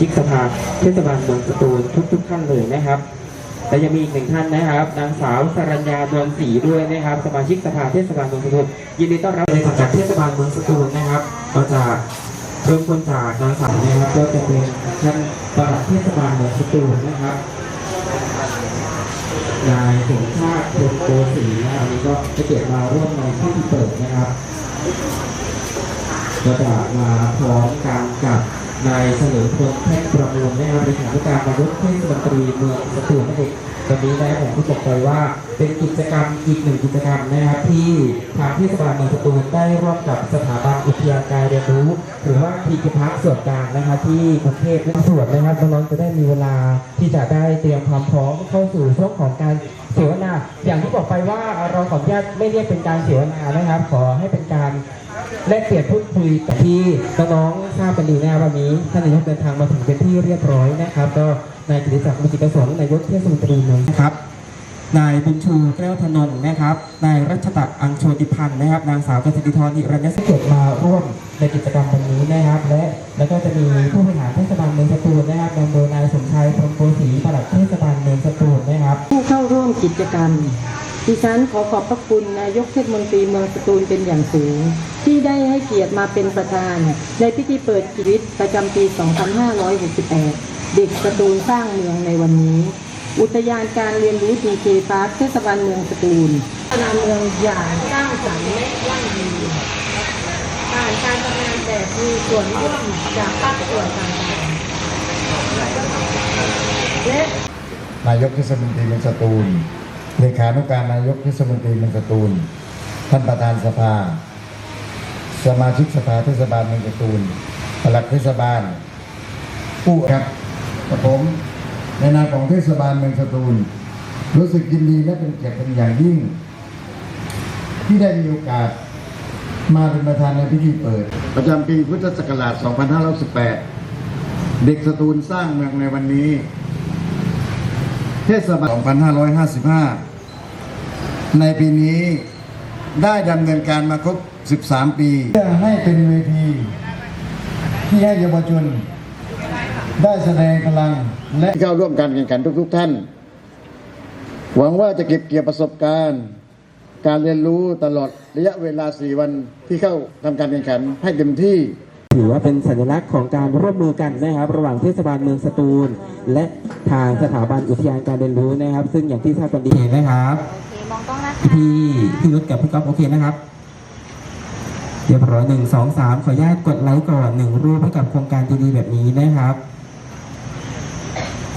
ชิกสภาเทศบาลเมืองสตูลทุกๆท่านเลยนะครับและยังมีอีกหนึ่งท่านนะครับ นางสาวสรัญญาดวงศรีด้วยนะครับ สมาชิกสภาเทศบาลเมืองสตูลยินดีต้อนรับในสังกัดเทศบาลเมืองสตูลนะครับก็จะเริ่มต้นจากนางสาวนะครับก็จะเป็นท่านประหลัดเทศบาลเมืองสตูลนะครับนายสมชาติพลโกศรีนะครับนนี้ก็จะเกียรติมาร่วมในพิธีเปิดนะครับก็จะมาพร้อมกันกับ นายเฉลิมพลแท่งประมูลนะครับในฐานะการนายกเทศมนตรีเมืองสตูลนั่นเองวันนี้นะครับผมที่บอกไปว่าเป็นกิจกรรมอีกหนึ่งกิจกรรมนะครับที่ทางเทศบาลเมืองสตูลได้ร่วมกับสถาบันอุทยานการเรียนรู้ หรือว่าพีกิพักส่วนกลางนะครับที่กรุงเทพและส่วนนะครับน้องๆจะได้มีเวลาที่จะได้เตรียมความพร้อมเข้าสู่ช่วงของการเสวนาอย่างที่บอกไปว่าเราขออนุญาตไม่เรียกเป็นการเสวนานะครับ ขอให้เป็นการ แลกเปลี่ยนพูดคุยกับที่น้องๆทราบกันดีแนะครับวันนี้ท่านนายกเดินทางมาถึงเป็นที่เรียบร้อยนะครับ ก็นายกิติศักดิ์มุจิกสนนายกเทศมนตรีเมืองนะครับนายบุญชูแก้วธนงนะครับ นายรัชตัดอังโชติพันธ์นะครับ นางสาวกสิทธิธรอิรัญญสเกตมาร่วมในกิจกรรมวันนี้นะครับ และแล้วก็จะมีผู้บริหารเทศบาลเมืองสตูลนะครับนำโดยนายสมชายพรมโกศรีปลัดเทศบาลเมืองสตูลนะครับ ผู้เข้าร่วมกิจกรรม ดิฉันขอขอบพระคุณนายกเทศมนตรีเมืองสตูลเป็นอย่างสูง ที่ได้ให้เกียรติมาเป็นประธาน ในพิธีเปิดชีวิตประจำปี 2568 เด็กสตูลสร้างเมืองในวันนี้ อุทยานการเรียนรู้ดีเคพาร์คเทศบาลเมืองสตูลพัฒนาเมืองอย่างสร้างสรรค์และยั่งยืนผ่านการทำงานแบบมีส่วนร่วมจากภาคส่วนต่างๆและนายกเทศมนตรีเมืองสตูล เลขานุการนายกเทศมนตรีเมืองสตูล ท่านประธานสภา สมาชิกสภาเทศบาลเมืองสตูลปลัดเทศบาล ผู้ครับกับผมในนามของเทศบาลเมืองสตูล รู้สึกยินดีและเป็นเกียรติเป็นอย่างยิ่ง ที่ได้มีโอกาสมาเป็นประธานในพิธีเปิด ประจำปีพุทธศักราช 2518 เด็กสตูลสร้างเมืองในวันนี้ เทศบาล 2555 ในปีนี้ได้ดำเนินการมาครบ 13 ปีเพื่อให้เป็นเวทีที่ให้เยาวชนได้แสดงพลังและเข้าร่วมการแข่งขันทุก ๆ ท่าน หวังว่าจะเก็บเกี่ยวประสบการณ์ การเรียนรู้ตลอดระยะเวลา 4 วันที่เข้าทำการแข่งขันให้เต็มที่ ถือว่าเป็นสัญลักษณ์ของการร่วมมือกันนะครับ ระหว่างเทศบาลเมืองสตูล และทางสถาบันอุทยานการเรียนรู้นะครับ ซึ่งอย่างที่ทราบกันดีนะครับโอเคมองกล้องนะคะพี่พี่รุดกับพี่ก๊อฟโอเคนะครับเรียบร้อยหนึ่งสองสามขออนุญาตกดไลค์ก่อนหนึ่งรูปให้กับโครงการดีๆแบบนี้นะครับ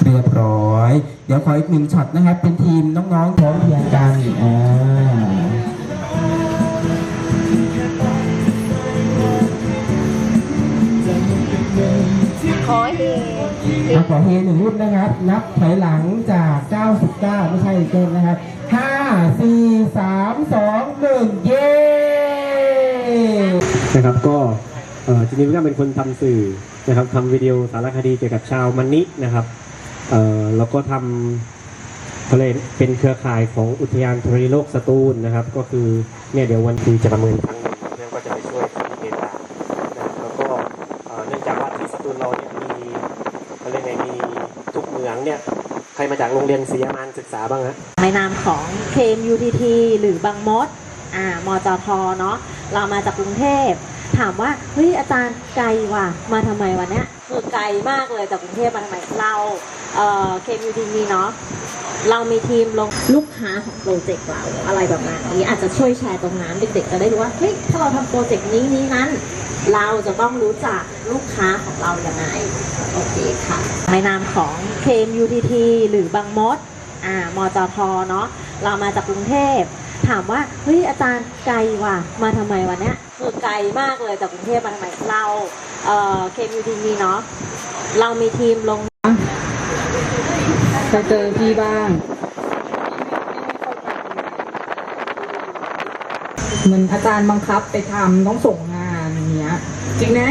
เรียบร้อย เดี๋ยวขออีกหนึ่งช็อตนะครับ เป็นทีมน้องๆพร้อมเพรียงกันอ่า อะขอเฮหนึ่งรูปนนะครับ นับถอยหลังจาก 99 ไม่ใช่เกินนะครับ 5 4 3 2 1 เย้นะครับก็เอ่อจริงๆก็เป็นคนทำสื่อนะครับทำวิดีโอสารคดีเกี่ยวกับชาวมันนินะครับแล้วก็ทำเขาเลยเป็นเครือข่ายของอุทยานธรณีโลกสตูลนะครับ ก็คือเนี่ยเดี๋ยววันที่จะประเมินครั้งหนึ่งเพื่อนก็จะไปช่วยที่เมตานะครับแล้วก็เอ่อเนื่องจากว่าที่สตูลเราเนี่ยมีเขาเรียกไงมีทุก เมืองเนี่ยใครมาจากโรงเรียนศรีอามานศึกษาบ้างฮะในนามของ KMUTT หรือบางมดอ่ามจทเนาะเรามาจากกรุงเทพ ถามว่าเฮ้ยอาจารย์ไกลว่ะมาทำไมวันเนี้ยคือไกลมากเลยจากกรุงเทพมาทำไมเราเอ่อ KMUTT เนาะ เรามีทีมลงลูกค้าของโปรเจกต์เราอะไรแบบนั้นนี้อาจจะช่วยแชร์ตรงนั้นเด็กๆจะได้รู้ว่าเฮ้ยถ้าเราทำโปรเจกต์นี้นี้นั้น เราจะต้องรู้จักลูกค้าของเราอย่างไรโอเคค่ะ ในนามของ KMUTT หรือบางมดอ่ามจทเนาะเรามาจากกรุงเทพถามว่าเฮ้ยอาจารย์ไกลว่ะมาทำไมวันเนี้ยคือไกลมากเลยจากกรุงเทพมาทำไมเราเอ่อ KMUTT เนาะเรามีทีมลง จะเจอพี่บ้าง เหมือนอาจารย์บังคับไปทำต้องส่งงานอย่างเงี้ย จริงไหม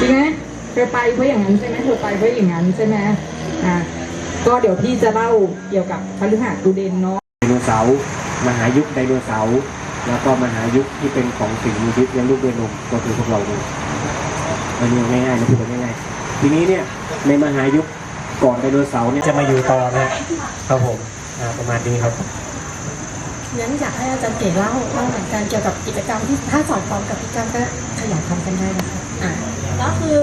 จริงไหมเธอไปเพราะอย่างนั้นใช่ไหมเธอไปเพราะอย่างนั้นใช่ไหมอะก็เดี๋ยวพี่จะเล่าเกี่ยวกับพฤหัสกูเดนเนาะไดโนเสาร์มหายุคไดโนเสาร์แล้วก็มหายุคที่เป็นของสิ่งมีชีวิตเลี้ยงลูกด้วยนมก็คือพวกเราเองมันง่ายๆนะพูดง่ายๆทีนี้เนี่ยในมหายุค ก่อนไดโนเสาร์เนี่ยจะมาอยู่ต่อนะครับผมอ่าประมาณนี้ครับงั้นอยากให้อาจารย์เก๋เล่าเล่าเหมือนกันเกี่ยวกับกิจกรรมที่ถ้าสอดคล้องกับพี่ก้ามก็ขยายความกันได้นะคะอะก็คือ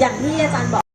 อย่างที่อาจารย์บอก